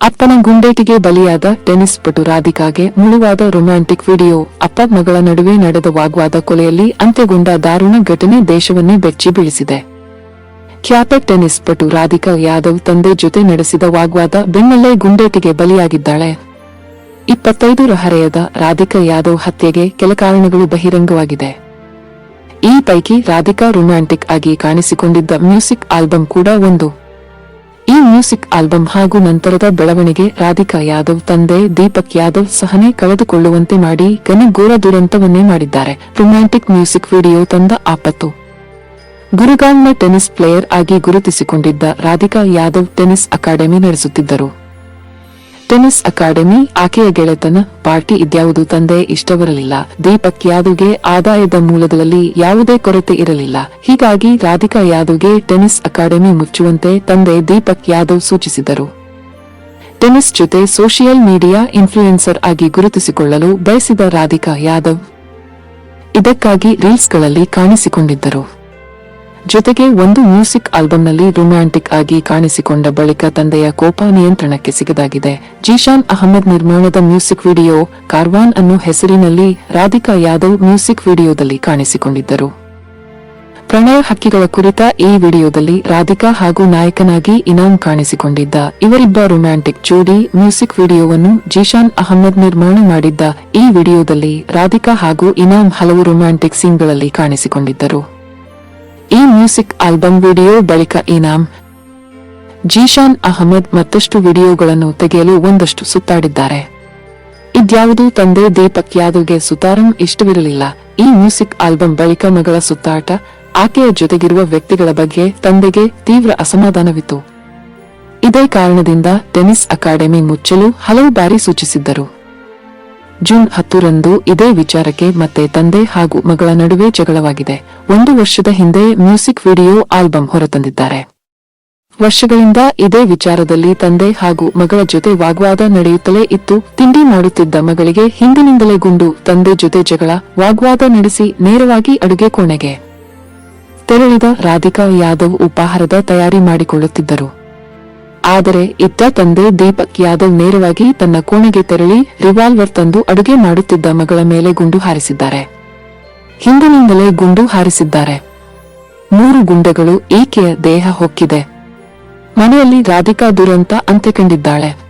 ಅಪ್ಪನ ಗುಂಡೇಟಿಗೆ ಬಲಿಯಾದ ಟೆನಿಸ್ ಪಟು ರಾಧಿಕಾಗೆ ಮುಳುವಾದ ರೊಮ್ಯಾಂಟಿಕ್ ವಿಡಿಯೋ. ಅಪ್ಪ ಮಗಳ ನಡುವೆ ನಡೆದ ವಾಗ್ವಾದ ಕೊಲೆಯಲ್ಲಿ ಅಂತ್ಯಗೊಂಡ ದಾರುಣ ಘಟನೆ ದೇಶವನ್ನೇ ಬೆಚ್ಚಿ ಬೀಳಿಸಿದೆ. ಖ್ಯಾತ ಟೆನಿಸ್ ಪಟು ರಾಧಿಕಾ ಯಾದವ್ ತಂದೆ ಜೊತೆ ನಡೆಸಿದ ವಾಗ್ವಾದ ಬೆನ್ನಲ್ಲೇ ಗುಂಡೇಟಿಗೆ ಬಲಿಯಾಗಿದ್ದಾಳೆ. ಇಪ್ಪತ್ತೈದು ಹರೆಯದ ರಾಧಿಕಾ ಯಾದವ್ ಹತ್ಯೆಗೆ ಕೆಲ ಕಾರಣಗಳು ಬಹಿರಂಗವಾಗಿದೆ. ಈ ಪೈಕಿ ರಾಧಿಕಾ ರೊಮ್ಯಾಂಟಿಕ್ ಆಗಿ ಕಾಣಿಸಿಕೊಂಡಿದ್ದ ಮ್ಯೂಸಿಕ್ ಆಲ್ಬಮ್ ಕೂಡ ಒಂದು. ಈ ಮ್ಯೂಸಿಕ್ ಆಲ್ಬಂ ಹಾಗೂ ನಂತರದ ಬೆಳವಣಿಗೆ ರಾಧಿಕಾ ಯಾದವ್, ತಂದೆ ದೀಪಕ್ ಯಾದವ್ ಸಹನೆ ಕಳೆದುಕೊಳ್ಳುವಂತೆ ಮಾಡಿ ಘನಘೋರ ದುರಂತವನ್ನೇ ಮಾಡಿದ್ದಾರೆ. ರೊಮ್ಯಾಂಟಿಕ್ ಮ್ಯೂಸಿಕ್ ವಿಡಿಯೋ ತಂದ ಆಪತ್ತು. ಗುರುಗಾಂವ್ನ ಟೆನಿಸ್ ಪ್ಲೇಯರ್ ಆಗಿ ಗುರುತಿಸಿಕೊಂಡಿದ್ದ ರಾಧಿಕಾ ಯಾದವ್ ಟೆನಿಸ್ ಅಕಾಡೆಮಿ ನಡೆಸುತ್ತಿದ್ದರು. ಟೆನ್ನಿಸ್ ಅಕಾಡೆಮಿ ಆಕೆಯ ಗೆಳೆತನ, ಪಾರ್ಟಿ ಇದ್ಯಾವುದು ತಂದೆ ಇಷ್ಟವರಲಿಲ್ಲ. ದೀಪಕ್ ಯಾದವ್ಗೆ ಆದಾಯದ ಮೂಲದಲ್ಲಿ ಯಾವುದೇ ಕೊರತೆ ಇರಲಿಲ್ಲ. ಹೀಗಾಗಿ ರಾಧಿಕಾ ಯಾದವ್ಗೆ ಟೆನಿಸ್ ಅಕಾಡೆಮಿ ಮುಚ್ಚುವಂತೆ ತಂದೆ ದೀಪಕ್ ಯಾದವ್ ಸೂಚಿಸಿದರು. ಟೆನಿಸ್ ಜೊತೆ ಸೋಷಿಯಲ್ ಮೀಡಿಯಾ ಇನ್ಫ್ಲೂಯೆನ್ಸರ್ ಆಗಿ ಗುರುತಿಸಿಕೊಳ್ಳಲು ಬಯಸಿದ ರಾಧಿಕಾ ಯಾದವ್ ಇದಕ್ಕಾಗಿ ರೀಲ್ಸ್ಗಳಲ್ಲಿ ಕಾಣಿಸಿಕೊಂಡಿದ್ದರು. ಜೊತೆಗೆ ಒಂದು ಮ್ಯೂಸಿಕ್ ಆಲ್ಬಂನಲ್ಲಿ ರೊಮ್ಯಾಂಟಿಕ್ ಆಗಿ ಕಾಣಿಸಿಕೊಂಡ ಬಳಿಕ ತಂದೆಯ ಕೋಪ ನಿಯಂತ್ರಣಕ್ಕೆ ಸಿಗದಾಗಿದೆ. ಜೀಶಾನ್ ಅಹಮದ್ ನಿರ್ಮಾಣದ ಮ್ಯೂಸಿಕ್ ವಿಡಿಯೋ ಕಾರ್ವಾನ್ ಅನ್ನು ಹೆಸರಿನಲ್ಲಿ ರಾಧಿಕಾ ಯಾದವ್ ಮ್ಯೂಸಿಕ್ ವಿಡಿಯೋದಲ್ಲಿ ಕಾಣಿಸಿಕೊಂಡಿದ್ದರು. ಪ್ರಣಯ ಹಕ್ಕಿಗಳ ಕುರಿತ ಈ ವಿಡಿಯೋದಲ್ಲಿ ರಾಧಿಕಾ ಹಾಗೂ ನಾಯಕನಾಗಿ ಇನಾಮ್ ಕಾಣಿಸಿಕೊಂಡಿದ್ದ ಇವರಿಬ್ಬ ರೊಮ್ಯಾಂಟಿಕ್ ಜೋಡಿ ಮ್ಯೂಸಿಕ್ ವಿಡಿಯೋವನ್ನು ಜೀಶಾನ್ ಅಹಮದ್ ನಿರ್ಮಾಣ ಮಾಡಿದ್ದ ಈ ವಿಡಿಯೋದಲ್ಲಿ ರಾಧಿಕಾ ಹಾಗೂ ಇನಾಮ್ ಹಲವು ರೊಮ್ಯಾಂಟಿಕ್ ಸೀನ್ಗಳಲ್ಲಿ ಕಾಣಿಸಿಕೊಂಡಿದ್ದರು. ಮ್ಯೂಸಿಕ್ ಆಲ್ಬಮ್ ವಿಡಿಯೋ ಬಳಿಕ ಇನಾಮ್ ಜೀಶಾನ್ ಅಹಮದ್ ಮತ್ತಷ್ಟು ವಿಡಿಯೋಗಳನ್ನು ತೆಗೆಯಲು ಒಂದಷ್ಟು ಸುತ್ತಾಡಿದ್ದಾರೆ. ಇದ್ಯಾವುದೂ ತಂದೆ ದೀಪಕ್ ಯಾದವ್ಗೆ ಸುತಾರಂ ಇಷ್ಟವಿರಲಿಲ್ಲ. ಈ ಮ್ಯೂಸಿಕ್ ಆಲ್ಬಂ ಬಳಿಕ ಮಗಳ ಸುತ್ತಾಟ, ಆಕೆಯ ಜೊತೆಗಿರುವ ವ್ಯಕ್ತಿಗಳ ಬಗ್ಗೆ ತಂದೆಗೆ ತೀವ್ರ ಅಸಮಾಧಾನವಿತ್ತು. ಇದೇ ಕಾರಣದಿಂದ ಟೆನಿಸ್ ಅಕಾಡೆಮಿ ಮುಚ್ಚಲು ಹಲವು ಬಾರಿ ಸೂಚಿಸಿದ್ದರು. ಜೂನ್ ಹತ್ತರಂದು ಇದೇ ವಿಚಾರಕ್ಕೆ ಮತ್ತೆ ತಂದೆ ಹಾಗೂ ಮಗಳ ನಡುವೆ ಜಗಳವಾಗಿದೆ. ಒಂದು ವರ್ಷದ ಹಿಂದೆ ಮ್ಯೂಸಿಕ್ ವಿಡಿಯೋ ಆಲ್ಬಂ ಹೊರತಂದಿದ್ದಾರೆ. ವರ್ಷಗಳಿಂದ ಇದೇ ವಿಚಾರದಲ್ಲಿ ತಂದೆ ಹಾಗೂ ಮಗಳ ಜೊತೆ ವಾಗ್ವಾದ ನಡೆಯುತ್ತಲೇ ಇತ್ತು. ತಿಂಡಿ ಮಾಡುತ್ತಿದ್ದ ಮಗಳಿಗೆ ಹಿಂದಿನಿಂದಲೇ ಗುಂಡು. ತಂದೆ ಜೊತೆ ಜಗಳ, ವಾಗ್ವಾದ ನಡೆಸಿ ನೇರವಾಗಿ ಅಡುಗೆ ಕೋಣೆಗೆ ತೆರಳಿದ ರಾಧಿಕಾ ಯಾದವ್ ಉಪಾಹಾರದ ತಯಾರಿ ಮಾಡಿಕೊಳ್ಳುತ್ತಿದ್ದರು. ಆದರೆ ಇತ್ತ ತಂದೆ ದೀಪಕ್ ಯಾದವ್ ನೇರವಾಗಿ ತನ್ನ ಕೋಣೆಗೆ ತೆರಳಿ ರಿವಾಲ್ವರ್ ತಂದು ಅಡುಗೆ ಮಾಡುತ್ತಿದ್ದ ಮಗಳ ಮೇಲೆ ಗುಂಡು ಹಾರಿಸಿದ್ದಾರೆ. ಹಿಂದಿನಿಂದಲೇ ಗುಂಡು ಹಾರಿಸಿದ್ದಾರೆ. ಮೂರು ಗುಂಡೆಗಳು ಈಕೆಯ ದೇಹ ಹೊಕ್ಕಿದೆ. ಮನೆಯಲ್ಲಿ ರಾಧಿಕಾ ದುರಂತ ಅಂತ್ಯ ಕಂಡಿದ್ದಾಳೆ